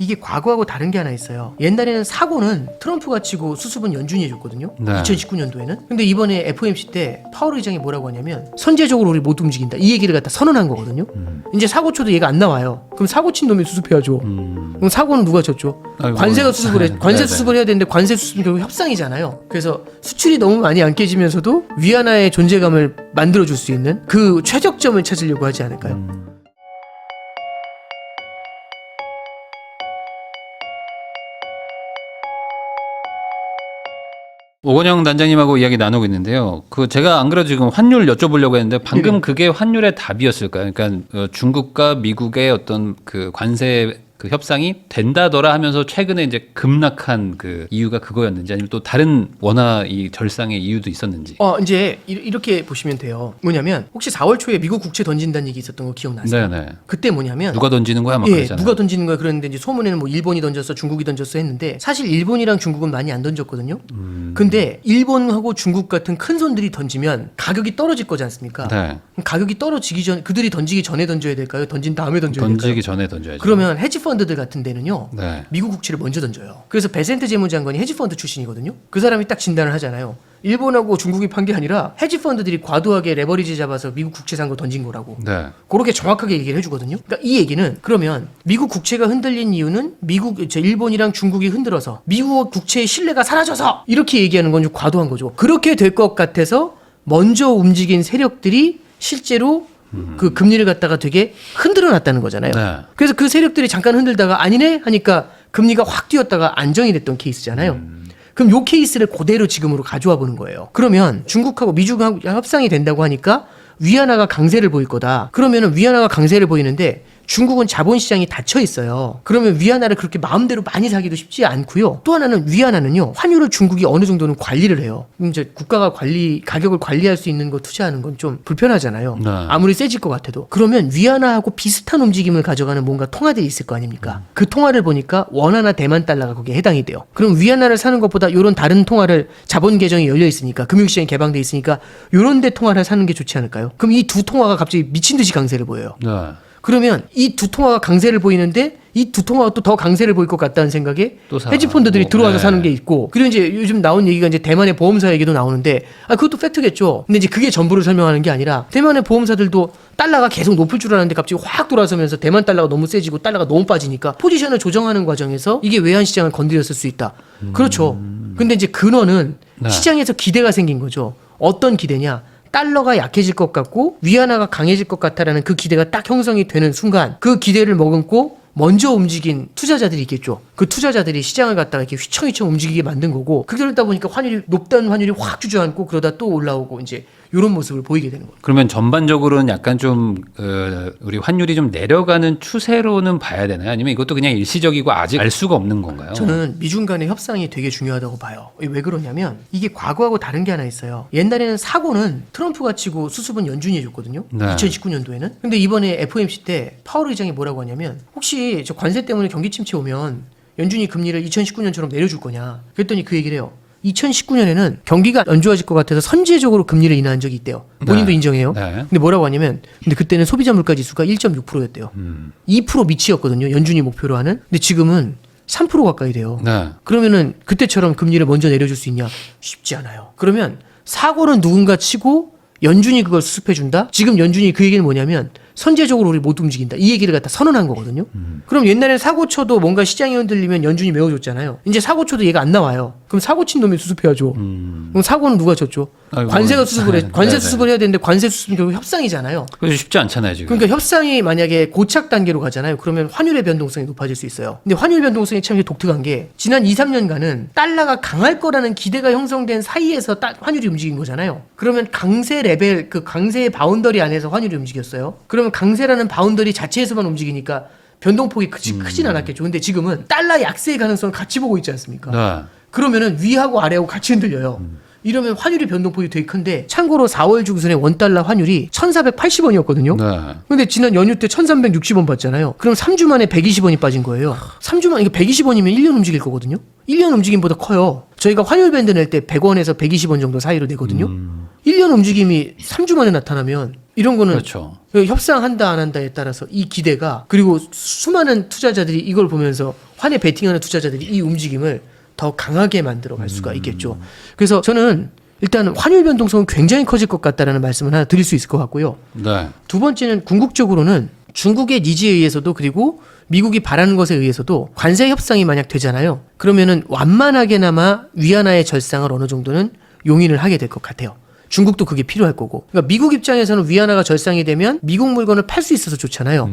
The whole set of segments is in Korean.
이게 과거하고 다른 게 하나 있어요. 옛날에는 사고는 트럼프가 치고 수습은 연준이 해줬거든요. 네. 2019년도에는. 근데 이번에 FOMC 때 파월 의장이 뭐라고 하냐면 선제적으로 우리 못 움직인다. 이 얘기를 갖다 선언한 거거든요. 이제 사고 쳐도 얘가 안 나와요. 그럼 사고 친 놈이 수습해야죠. 음. 그럼 사고는 누가 쳤죠? 아이고, 관세가 수습을 해. 네, 관세 네. 수습을 해야 되는데 관세 수습은 결국 협상이잖아요. 그래서 수출이 너무 많이 안 깨지면서도 위안화의 존재감을 만들어 줄 수 있는 그 최적점을 찾으려고 하지 않을까요? 음. 오건영 단장님하고 이야기 나누고 있는데요. 그 제가 안 그래도 지금 환율 여쭤보려고 했는데 방금 네네. 그게 환율의 답이었을까요? 그러니까 어, 중국과 미국의 어떤 그 관세 그 협상이 된다더라 하면서 최근에 이제 급락한 그 이유가 그거였는지 아니면 또 다른 원화 이 절상의 이유도 있었는지. 어 이제 이- 이렇게 보시면 돼요. 뭐냐면 혹시 4월 초에 미국 국채 던진다는 얘기 있었던 거 기억나세요? 네네. 그때 뭐냐면 누가 던지는 거야? 막 예, 그러잖아요. 누가 던지는 거야 그랬는데 이제 소문에는 뭐 일본이 던졌어, 중국이 던졌어 했는데 사실 일본이랑 중국은 많이 안 던졌거든요. 음. 근데 일본하고 중국 같은 큰 손들이 던지면 가격이 떨어질 거지 않습니까? 네. 가격이 떨어지기 전 그들이 던지기 전에 던져야 될까요? 던진 다음에 던져야 될까요? 던지기 전에 던져야죠. 그러면 헤지 펀드 들 같은 데는요. 네. 미국 국채를 먼저 던져요. 그래서 베센트 재무장관이 헤지펀드 출신이거든요. 그 사람이 딱 진단을 하잖아요. 일본하고 중국이 판 게 아니라 헤지펀드들이 과도하게 레버리지 잡아서 미국 국채 산 거 던진 거라고. 네. 그렇게 정확하게 얘기를 해주거든요. 그러니까 이 얘기는 그러면 미국 국채가 흔들린 이유는 미국, 저 일본이랑 중국이 흔들어서 미국 국채의 신뢰가 사라져서 이렇게 얘기하는 건 좀 과도한 거죠. 그렇게 될 것 같아서 먼저 움직인 세력들이 실제로 그 금리를 갖다가 되게 흔들어 놨다는 거잖아요. 네. 그래서 그 세력들이 잠깐 흔들다가 아니네 하니까 금리가 확 뛰었다가 안정이 됐던 케이스잖아요. 그럼 요 케이스를 그대로 지금으로 가져와 보는 거예요. 그러면 중국하고 미국하고 협상이 된다고 하니까 위안화가 강세를 보일 거다. 그러면은 위안화가 강세를 보이는데 중국은 자본시장이 닫혀 있어요. 그러면 위안화를 그렇게 마음대로 많이 사기도 쉽지 않고요. 또 하나는 위안화는요. 환율을 중국이 어느 정도는 관리를 해요. 이제 국가가 관리 가격을 관리할 수 있는 거 투자하는 건 좀 불편하잖아요. 네. 아무리 세질 것 같아도 그러면 위안화하고 비슷한 움직임을 가져가는 뭔가 통화들이 있을 거 아닙니까? 그 통화를 보니까 원화나 대만 달러가 거기에 해당이 돼요. 그럼 위안화를 사는 것보다 이런 다른 통화를 자본 계정이 열려 있으니까 금융시장이 개방돼 있으니까 이런 데 통화를 사는 게 좋지 않을까요? 그럼 이 두 통화가 갑자기 미친 듯이 강세를 보여요. 네. 그러면 이 두 통화가 강세를 보이는데 이 두 통화가 또 더 강세를 보일 것 같다는 생각에 또 사. 헤지 펀드들이 뭐, 들어와서 네. 사는 게 있고 그리고 이제 요즘 나온 얘기가 이제 대만의 보험사 얘기도 나오는데 아 그것도 팩트겠죠. 근데 이제 그게 전부를 설명하는 게 아니라 대만의 보험사들도 달러가 계속 높을 줄 알았는데 갑자기 확 돌아서면서 대만 달러가 너무 세지고 달러가 너무 빠지니까 포지션을 조정하는 과정에서 이게 외환 시장을 건드렸을 수 있다. 그렇죠. 근데 이제 근원은 네. 시장에서 기대가 생긴 거죠. 어떤 기대냐? 달러가 약해질 것 같고 위안화가 강해질 것 같다라는 그 기대가 딱 형성이 되는 순간 그 기대를 머금고 먼저 움직인 투자자들이 있겠죠. 그 투자자들이 시장을 갖다가 이렇게 휘청휘청 움직이게 만든 거고 그러다 보니까 환율이 높다는 환율이 확 주저앉고 그러다 또 올라오고 이제 이런 모습을 보이게 되는 거예요. 그러면 전반적으로는 약간 좀 어, 우리 환율이 좀 내려가는 추세로는 봐야 되나요? 아니면 이것도 그냥 일시적이고 아직 알 수가 없는 건가요? 저는 미중 간의 협상이 되게 중요하다고 봐요. 왜 그러냐면 이게 과거하고 다른 게 하나 있어요. 옛날에는 사고는 트럼프가 치고 수습은 연준이 해줬거든요. 네. 2019년도에는. 근데 이번에 FOMC 때 파월 의장이 뭐라고 하냐면 혹시 저 관세 때문에 경기 침체 오면 연준이 금리를 2019년처럼 내려줄 거냐. 그랬더니 그 얘기를 해요. 2019년에는 경기가 안 좋아질 것 같아서 선제적으로 금리를 인하한 적이 있대요. 본인도 네. 인정해요. 네. 근데 뭐라고 하냐면 근데 그때는 소비자 물가 지수가 1.6%였대요. 음. 2% 미치였거든요. 연준이 목표로 하는. 근데 지금은 3% 가까이 돼요. 네. 그러면은 그때처럼 금리를 먼저 내려줄 수 있냐? 쉽지 않아요. 그러면 사고는 누군가 치고 연준이 그걸 수습해 준다? 지금 연준이 그 얘기는 뭐냐면 선제적으로 우리 못 움직인다. 이 얘기를 갖다 선언한 거거든요. 그럼 옛날에 사고 쳐도 뭔가 시장이 흔들리면 연준이 메워줬잖아요. 이제 사고 쳐도 얘가 안 나와요. 그럼 사고 친 놈이 수습해야죠. 그럼 사고는 누가 쳤죠? 아이고, 관세가 수습을 해. 네, 관세 네. 수습을 해야 되는데 관세 수습은 결국 협상이잖아요. 그래서 쉽지 않잖아요 지금. 그러니까 협상이 만약에 고착 단계로 가잖아요. 그러면 환율의 변동성이 높아질 수 있어요. 근데 환율 변동성이 참 독특한 게 지난 2, 3년간은 달러가 강할 거라는 기대가 형성된 사이에서 따- 환율이 움직인 거잖아요. 그러면 강세 레벨 그 강세의 바운더리 안에서 환율이 움직였어요. 그러면 강세라는 바운더리 자체에서만 움직이니까 변동폭이 크지, 크진 않았겠죠. 근데 지금은 달러 약세의 가능성을 같이 보고 있지 않습니까? 네. 그러면은 위하고 아래하고 같이 흔들려요. 이러면 환율의 변동폭이 되게 큰데 참고로 4월 중순에 원달러 환율이 1,480원이었거든요. 네. 근데 지난 연휴 때 1,360원 받잖아요. 그럼 3주 만에 120원이 빠진 거예요. 3주 만에 이게 120원이면 1년 움직일 거거든요. 1년 움직임보다 커요. 저희가 환율 밴드 낼 때 100원에서 120원 정도 사이로 내거든요. 음, 1년 움직임이 3주 만에 나타나면 이런 거는 그렇죠. 협상한다 안 한다에 따라서 이 기대가 그리고 수많은 투자자들이 이걸 보면서 환에 베팅하는 투자자들이 이 움직임을 더 강하게 만들어 갈 수가 있겠죠. 그래서 저는 일단 환율 변동성은 굉장히 커질 것 같다라는 말씀을 하나 드릴 수 있을 것 같고요. 네. 두 번째는 궁극적으로는 중국의 니즈에 의해서도 그리고 미국이 바라는 것에 의해서도 관세 협상이 만약 되잖아요. 그러면은 완만하게나마 위안화의 절상을 어느 정도는 용인을 하게 될 것 같아요. 중국도 그게 필요할 거고. 그러니까 미국 입장에서는 위안화가 절상이 되면 미국 물건을 팔 수 있어서 좋잖아요.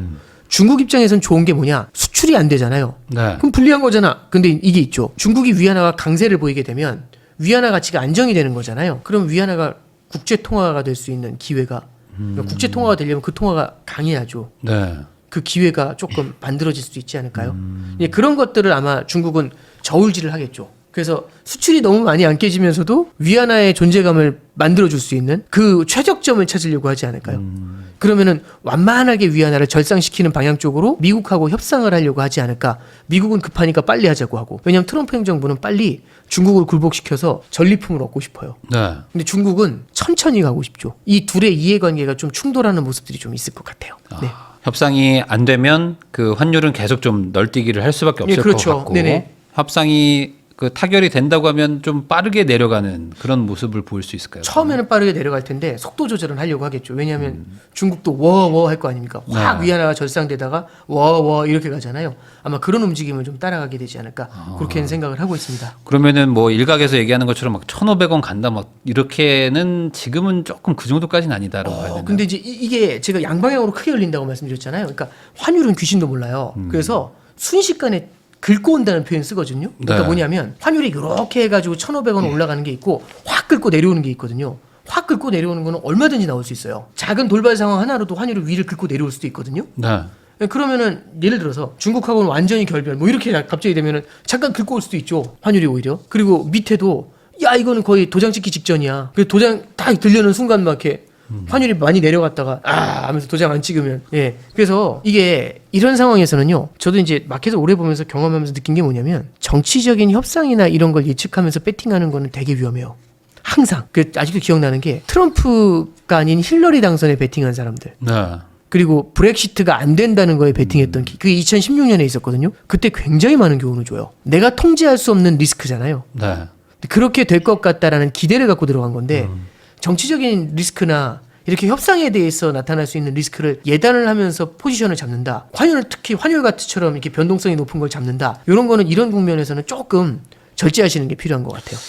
중국 입장에서는 좋은 게 뭐냐? 수출이 안 되잖아요. 네. 그럼 불리한 거잖아. 근데 이게 있죠. 중국이 위안화가 강세를 보이게 되면 위안화 가치가 안정이 되는 거잖아요. 그럼 위안화가 국제 통화가 될 수 있는 기회가 그러니까 국제 통화가 되려면 그 통화가 강해야죠. 네. 그 기회가 조금 만들어질 수 있지 않을까요? 예, 그런 것들을 아마 중국은 저울질을 하겠죠. 그래서 수출이 너무 많이 안 깨지면서도 위안화의 존재감을 만들어줄 수 있는 그 최적점을 찾으려고 하지 않을까요? 그러면은 완만하게 위안화를 절상시키는 방향 쪽으로 미국하고 협상을 하려고 하지 않을까? 미국은 급하니까 빨리 하자고 하고. 왜냐하면 트럼프 행정부는 빨리 중국을 굴복시켜서 전리품을 얻고 싶어요. 네. 근데 중국은 천천히 가고 싶죠. 이 둘의 이해관계가 좀 충돌하는 모습들이 좀 있을 것 같아요. 네. 협상이 안 되면 그 환율은 계속 좀 널뛰기를 할 수밖에 없을 예, 그렇죠. 것 같고 네네. 협상이 그 타결이 된다고 하면 좀 빠르게 내려가는 그런 모습을 보일 수 있을까요? 처음에는 빠르게 내려갈 텐데 속도 조절은 하려고 하겠죠. 왜냐하면 중국도 워워 할 거 아닙니까? 확 네. 위안화가 절상되다가 워워 이렇게 가잖아요. 아마 그런 움직임을 좀 따라가게 되지 않을까 그렇게는 생각을 하고 있습니다. 그러면은 뭐 일각에서 얘기하는 것처럼 막 1,500원 간다 막 이렇게는 지금은 조금 그 정도까지는 아니다라고 봐야 어, 되나요? 근데 이제 이- 이게 제가 양방향으로 크게 열린다고 말씀드렸잖아요. 그러니까 환율은 귀신도 몰라요. 음. 그래서 순식간에 긁고 온다는 표현 쓰거든요. 그러니까 네. 뭐냐면 환율이 이렇게 해가지고 1,500원 올라가는 게 있고 확 긁고 내려오는 게 있거든요. 확 긁고 내려오는 거는 얼마든지 나올 수 있어요. 작은 돌발 상황 하나로도 환율을 위를 긁고 내려올 수도 있거든요. 네. 그러면은 예를 들어서 중국하고는 완전히 결별 뭐 이렇게 갑자기 되면은 잠깐 긁고 올 수도 있죠 환율이 오히려 그리고 밑에도 야 이거는 거의 도장 찍기 직전이야 그 도장 딱 들려는 순간 막 이렇게 환율이 많이 내려갔다가 아 하면서 도장 안 찍으면 예 그래서 이게 이런 상황에서는요 저도 이제 마켓을 오래 보면서 경험하면서 느낀 게 뭐냐면 정치적인 협상이나 이런 걸 예측하면서 배팅하는 거는 되게 위험해요 항상 그 아직도 기억나는 게 트럼프가 아닌 힐러리 당선에 배팅한 사람들 네. 그리고 브렉시트가 안 된다는 거에 베팅했던 기- 그게 2016년에 있었거든요. 그때 굉장히 많은 교훈을 줘요. 내가 통제할 수 없는 리스크잖아요. 네. 그렇게 될 것 같다라는 기대를 갖고 들어간 건데 정치적인 리스크나 이렇게 협상에 대해서 나타날 수 있는 리스크를 예단을 하면서 포지션을 잡는다. 환율 특히 환율 같이처럼 이렇게 변동성이 높은 걸 잡는다. 이런 거는 이런 국면에서는 조금 절제하시는 게 필요한 것 같아요.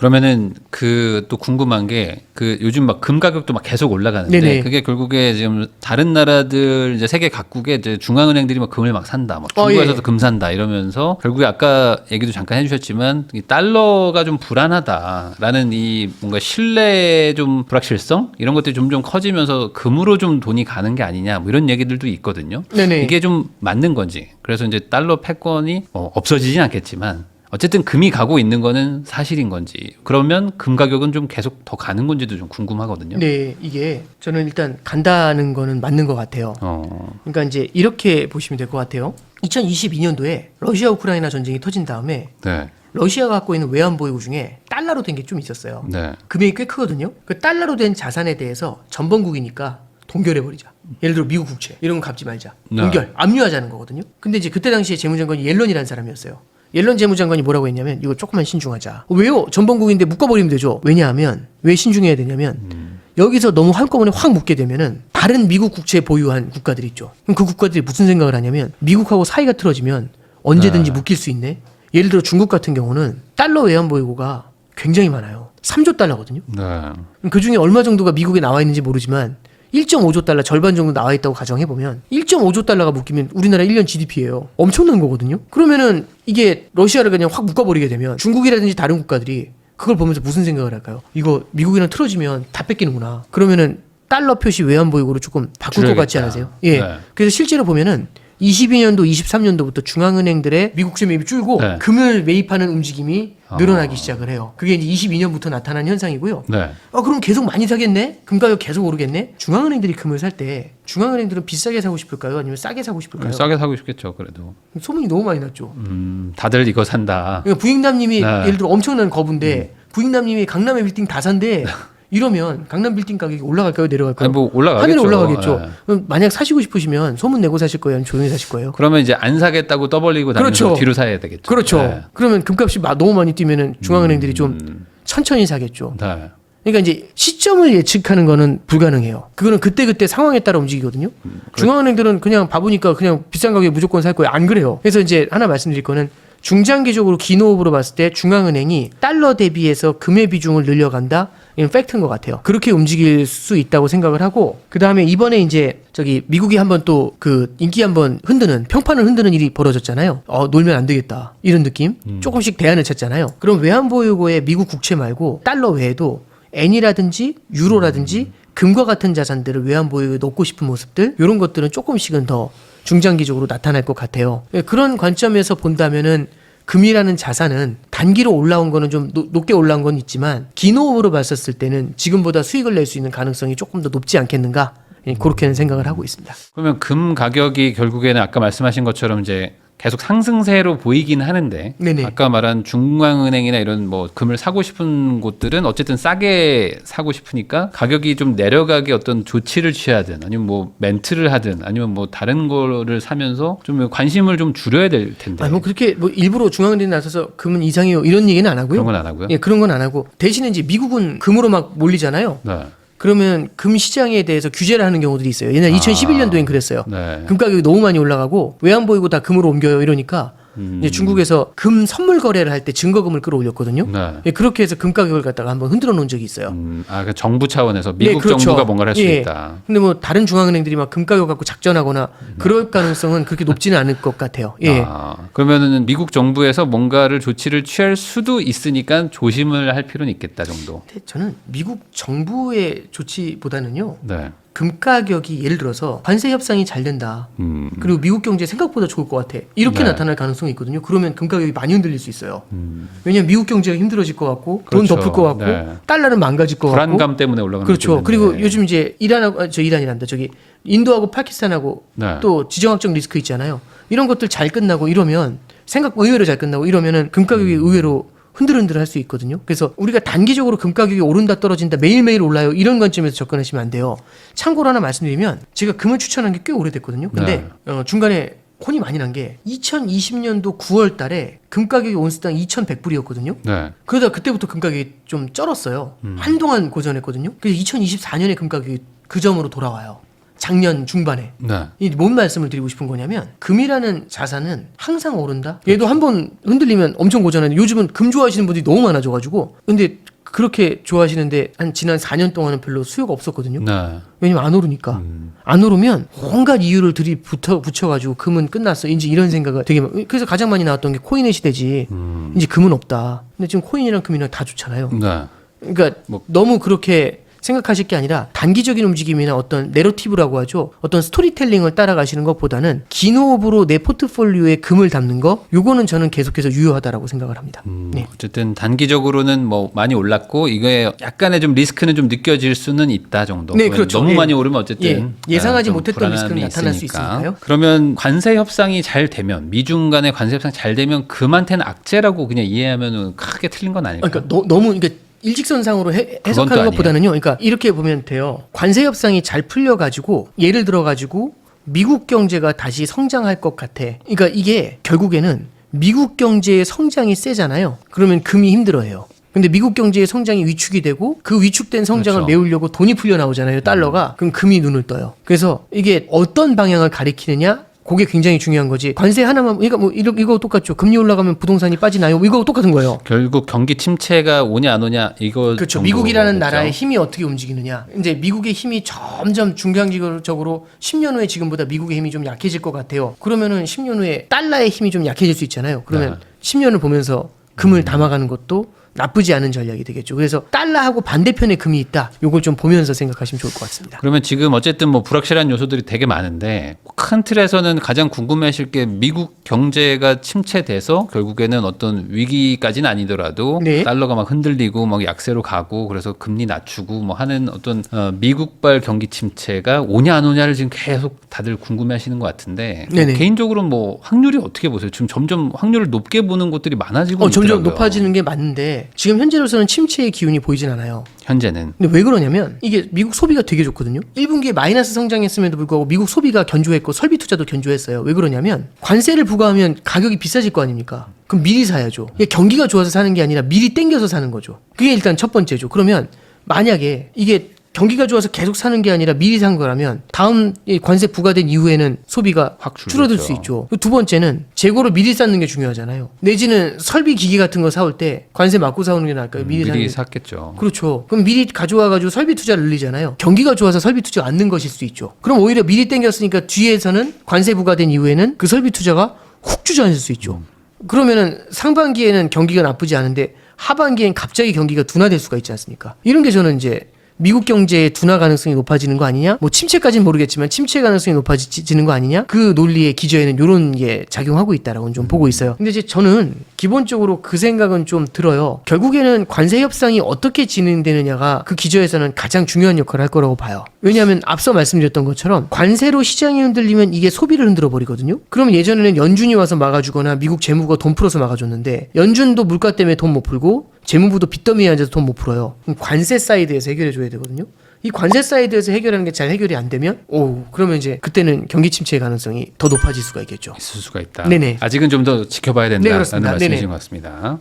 그러면은 그 또 궁금한 게 그 요즘 막 금 가격도 막 계속 올라가는데 네네. 그게 결국에 지금 다른 나라들 이제 세계 각국의 이제 중앙은행들이 막 금을 막 산다, 막 어, 중국에서도 예. 금 산다 이러면서 결국에 아까 얘기도 잠깐 해주셨지만 이 달러가 좀 불안하다라는 이 뭔가 신뢰 좀 불확실성 이런 것들이 점점 커지면서 금으로 좀 돈이 가는 게 아니냐 뭐 이런 얘기들도 있거든요. 네네. 이게 좀 맞는 건지 그래서 이제 달러 패권이 어, 없어지진 않겠지만 어쨌든 금이 가고 있는 거는 사실인 건지 그러면 금 가격은 좀 계속 더 가는 건지도 좀 궁금하거든요. 네, 이게 저는 일단 간다는 거는 맞는 것 같아요. 어, 그러니까 이제 이렇게 보시면 될 것 같아요. 2022년도에 러시아 우크라이나 전쟁이 터진 다음에 네, 러시아가 갖고 있는 외환 보유고 중에 달러로 된 게 좀 있었어요. 네, 금액이 꽤 크거든요. 그 달러로 된 자산에 대해서 전범국이니까 동결해 버리자. 예를 들어 미국 국채 이런 거 갚지 말자. 네. 동결, 압류하자는 거거든요. 근데 이제 그때 당시에 재무장관이 옐런이라는 사람이었어요. 옐런 재무장관이 뭐라고 했냐면 이거 조금만 신중하자. 어, 왜요? 전범국인데 묶어버리면 되죠. 왜냐하면 왜 신중해야 되냐면 여기서 너무 한꺼번에 확 묶게 되면은 다른 미국 국채 보유한 국가들 있죠. 그럼 그 국가들이 무슨 생각을 하냐면 미국하고 사이가 틀어지면 언제든지 네. 묶일 수 있네. 예를 들어 중국 같은 경우는 달러 외환 보유고가 굉장히 많아요. 3조 달러거든요. 네, 그 중에 얼마 정도가 미국에 나와 있는지 모르지만 1.5조 달러 절반 정도 나와 있다고 가정해 보면 1.5조 달러가 묶이면 우리나라 1년 GDP예요. 엄청난 거거든요. 그러면은 이게 러시아를 그냥 확 묶어 버리게 되면 중국이라든지 다른 국가들이 그걸 보면서 무슨 생각을 할까요? 이거 미국이랑 틀어지면 다 뺏기는구나. 그러면은 달러 표시 외환 보유고를 조금 바꿀 것 같지 줄여야겠다. 않으세요? 예. 네. 그래서 실제로 보면은 22년도, 23년도부터 중앙은행들의 미국채 매입이 줄고 네. 금을 매입하는 움직임이 늘어나기 아. 시작을 해요. 그게 이제 22년부터 나타난 현상이고요. 네. 아 그럼 계속 많이 사겠네? 금 가격 계속 오르겠네? 중앙은행들이 금을 살 때 중앙은행들은 비싸게 사고 싶을까요? 아니면 싸게 사고 싶을까요? 싸게 사고 싶겠죠. 그래도. 소문이 너무 많이 났죠. 음, 다들 이거 산다. 그러니까 부익남님이 네. 예를 들어 엄청난 거부인데 부익남님이 강남의 빌딩 다 산대. 이러면 강남 빌딩 가격이 올라갈까요? 내려갈까요? 아니, 뭐 올라가겠죠. 하늘에 올라가겠죠. 예. 그럼 만약 사시고 싶으시면 소문 내고 사실 거예요? 아니면 조용히 사실 거예요? 그러면 이제 안 사겠다고 떠벌리고 다니면서 그렇죠. 뒤로 사야 되겠죠. 그렇죠. 네. 그러면 금값이 마- 너무 많이 뛰면은 중앙은행들이 좀 음, 천천히 사겠죠. 네. 그러니까 이제 시점을 예측하는 거는 불가능해요. 그거는 그때그때 상황에 따라 움직이거든요. 음, 중앙은행들은 그냥 바보니까 그냥 비싼 가격에 무조건 살 거예요. 안 그래요. 그래서 이제 하나 말씀드릴 거는 중장기적으로 기노업으로 봤을 때 중앙은행이 달러 대비해서 금의 비중을 늘려간다. 이건 팩트인 것 같아요. 그렇게 움직일 수 있다고 생각을 하고 그 다음에 이번에 이제 저기 미국이 한번 또 그 인기 한번 흔드는 평판을 흔드는 일이 벌어졌잖아요. 어 놀면 안 되겠다 이런 느낌. 조금씩 대안을 찾잖아요. 그럼 외환 보유고의 미국 국채 말고 달러 외에도 엔이라든지 유로라든지 금과 같은 자산들을 외환 보유에 넣고 싶은 모습들 이런 것들은 조금씩은 더 중장기적으로 나타날 것 같아요. 예, 그런 관점에서 본다면은 금이라는 자산은 단기로 올라온 거는 좀 노- 높게 올라온 건 있지만 기노업으로 봤었을 때는 지금보다 수익을 낼 수 있는 가능성이 조금 더 높지 않겠는가 예, 그렇게는 생각을 하고 있습니다. 그러면 금 가격이 결국에는 아까 말씀하신 것처럼 이제 계속 상승세로 보이긴 하는데 네네. 아까 말한 중앙은행이나 이런 뭐 금을 사고 싶은 곳들은 어쨌든 싸게 사고 싶으니까 가격이 좀 내려가게 어떤 조치를 취하든 아니면 뭐 멘트를 하든 아니면 뭐 다른 거를 사면서 좀 관심을 좀 줄여야 될 텐데 아니 뭐 그렇게 뭐 일부러 중앙은행이 나서서 금은 이상해요 이런 얘기는 안 하고요. 그런 건 안 하고요. 예, 그런 건 안 하고 대신에 이제 미국은 금으로 막 몰리잖아요. 네. 그러면 금 시장에 대해서 규제를 하는 경우들이 있어요. 옛날 아. 2011년도엔 그랬어요. 네. 금 가격이 너무 많이 올라가고 외환 보이고 다 금으로 옮겨요 이러니까 음. 중국에서 금 선물 거래를 할 때 증거금을 끌어올렸거든요. 네. 예, 그렇게 해서 금 가격을 갖다가 한번 흔들어 놓은 적이 있어요. 음, 아, 그 정부 차원에서 미국 예, 그렇죠. 정부가 뭔가를 할 수 예. 있다. 근데 뭐 다른 중앙은행들이 막 금 가격 갖고 작전하거나 그럴 가능성은 그렇게 높지는 않을 것 같아요. 예. 아, 그러면은 미국 정부에서 뭔가를 조치를 취할 수도 있으니까 조심을 할 필요는 있겠다 정도. 근데 저는 미국 정부의 조치보다는요. 네. 금 가격이 예를 들어서 관세 협상이 잘 된다. 음. 그리고 미국 경제 생각보다 좋을 것 같아. 이렇게 네. 나타날 가능성이 있거든요. 그러면 금 가격이 많이 흔들릴 수 있어요. 음. 왜냐하면 미국 경제가 힘들어질 것 같고 그렇죠. 돈 덮을 것 같고 네. 달러는 망가질 것 같고 불안감 때문에 올라가는 그렇죠. 게 그리고 있는데. 요즘 이제 이란하고 아, 저 이란이란다. 저기 인도하고 파키스탄하고 네. 또 지정학적 리스크 있잖아요. 이런 것들 잘 끝나고 이러면 생각 의외로 잘 끝나고 이러면은 금 가격이 음. 의외로 흔들흔들 할 수 있거든요. 그래서 우리가 단기적으로 금 가격이 오른다 떨어진다 매일매일 올라요. 이런 관점에서 접근하시면 안 돼요. 참고로 하나 말씀드리면 제가 금을 추천한 게 꽤 오래됐거든요. 근데 네. 어, 중간에 혼이 많이 난 게 2020년도 9월 달에 금 가격이 온스당 2,100불이었거든요. 네. 그러다 그때부터 금 가격이 좀 쩔었어요. 한동안 고전했거든요. 그래서 2024년에 금 가격이 그 점으로 돌아와요. 작년 중반에. 네. 이뭔 말씀을 드리고 싶은 거냐면 금이라는 자산은 항상 오른다. 얘도 한 번 흔들리면 엄청 고전하는데 요즘은 금 좋아하시는 분들이 너무 많아져가지고 근데 그렇게 좋아하시는데 한 지난 4년 동안은 별로 수요가 없었거든요. 네. 왜냐면 안 오르니까 음. 안 오르면 온갖 이유를 들이 붙여 붙여가지고 금은 끝났어. 이제 이런 생각을 되게 많- 그래서 가장 많이 나왔던 게 코인의 시대지. 음. 이제 금은 없다. 근데 지금 코인이랑 금이랑 다 좋잖아요. 네. 그러니까 뭐- 너무 그렇게 생각하실 게 아니라 단기적인 움직임이나 어떤 내러티브라고 하죠. 어떤 스토리텔링을 따라가시는 것보다는 기노업으로 내 포트폴리오에 금을 담는 거 요거는 저는 계속해서 유효하다라고 생각을 합니다. 음, 네. 어쨌든 단기적으로는 뭐 많이 올랐고 이게 약간의 좀 리스크는 좀 느껴질 수는 있다 정도. 네, 그렇죠. 너무 예. 많이 오르면 어쨌든 예, 예상하지 좀 못했던 리스크는 나타날 수 있으니까. 있으니까요. 그러면 관세 협상이 잘 되면 미중 간의 관세 협상 잘 되면 금한테는 악재라고 그냥 이해하면 크게 틀린 건 아닐까? 그러니까 너, 너무 그러니까 일직선상으로 해, 아니에요. 것보다는요. 그러니까 이렇게 보면 돼요. 관세 협상이 잘 풀려 가지고 예를 들어 가지고 미국 경제가 다시 성장할 것 같아. 그러니까 이게 결국에는 미국 경제의 성장이 세잖아요. 그러면 금이 힘들어해요. 근데 미국 경제의 성장이 위축이 되고 그 위축된 성장을 그렇죠. 메우려고 돈이 풀려 나오잖아요. 달러가. 그럼 금이 눈을 떠요. 그래서 이게 어떤 방향을 가리키느냐? 그게 굉장히 중요한 거지. 관세 하나만 그러니까 뭐 이거 이거 똑같죠. 금리 올라가면 부동산이 빠지나요? 이거 똑같은 거예요. 결국 경기 침체가 오냐 안 오냐 이거 그렇죠. 미국이라는 나라의 힘이 어떻게 움직이느냐. 이제 미국의 힘이 점점 중장기적으로 10년 후에 지금보다 미국의 힘이 좀 약해질 것 같아요. 그러면은 10년 후에 달러의 힘이 좀 약해질 수 있잖아요. 그러면 네. 10년을 보면서 금을 담아가는 것도 나쁘지 않은 전략이 되겠죠. 그래서 달러하고 반대편에 금이 있다. 요걸 좀 보면서 생각하시면 좋을 것 같습니다. 그러면 지금 어쨌든 뭐 불확실한 요소들이 되게 많은데 큰 틀에서는 가장 궁금해하실 게 미국 경제가 침체돼서 결국에는 어떤 위기까지는 아니더라도 네. 달러가 막 흔들리고 막 약세로 가고 그래서 금리 낮추고 뭐 하는 어떤 어, 미국발 경기 침체가 오냐 안 오냐를 지금 계속 다들 궁금해하시는 것 같은데 네네. 개인적으로 뭐 확률이 어떻게 보세요? 지금 점점 확률을 높게 보는 곳들이 많아지고 어, 점점 있더라고요. 높아지는 게 맞는데 지금 현재로서는 침체의 기운이 보이진 않아요. 현재는 근데 왜 그러냐면 이게 미국 소비가 되게 좋거든요. 1분기에 마이너스 성장했음에도 불구하고 미국 소비가 견조했고 설비 투자도 견조했어요. 왜 그러냐면 관세를 부과하면 가격이 비싸질 거 아닙니까? 그럼 미리 사야죠. 이게 경기가 좋아서 사는 게 아니라 미리 땡겨서 사는 거죠. 그게 일단 첫 번째죠. 그러면 만약에 이게 경기가 좋아서 계속 사는 게 아니라 미리 산 거라면 다음 이 관세 부과된 이후에는 소비가 확. 줄어들 수 있죠. 그두 번째는 재고를 미리 쌓는 게 중요하잖아요. 내지는 설비 기기 같은 거 사올 때 관세 맞고 사오는 게 나을까요? 미리, 사는 미리 게 샀겠죠. 그렇죠. 그럼 미리 가져와가지고 설비 투자를 늘리잖아요. 경기가 좋아서 설비 투자 안는 것일 수 있죠. 그럼 오히려 미리 땡겼으니까 뒤에서는 관세 부과된 이후에는 그 설비 투자가 훅 주저앉을 수 있죠. 그러면은 상반기에는 경기가 나쁘지 않은데 하반기엔 갑자기 경기가 둔화될 수가 있지 않습니까? 이런 게 저는 이제 미국 경제의 둔화 가능성이 높아지는 거 아니냐? 뭐 침체까지는 모르겠지만 침체 가능성이 높아지는 거 아니냐? 그 논리의 기저에는 이런 게 작용하고 있다라고 좀 보고 있어요. 근데 이제 저는 기본적으로 그 생각은 좀 들어요. 결국에는 관세 협상이 어떻게 진행되느냐가 그 기저에서는 가장 중요한 역할을 할 거라고 봐요. 왜냐하면 앞서 말씀드렸던 것처럼 관세로 시장이 흔들리면 이게 소비를 흔들어 버리거든요. 그럼 예전에는 연준이 와서 막아주거나 미국 재무부가 돈 풀어서 막아줬는데 연준도 물가 때문에 돈 못 풀고 재무부도 빚더미에 앉아서 돈 못 풀어요. 관세 사이드에서 해결해 줘야 되거든요. 이 관세 사이드에서 해결하는 게 잘 해결이 안 되면 오 그러면 이제 그때는 경기 침체의 가능성이 더 높아질 수가 있겠죠. 있을 수가 있다. 네네. 아직은 좀 더 지켜봐야 네, 된다라는 그렇습니다. 말씀이신 네네. 것 같습니다.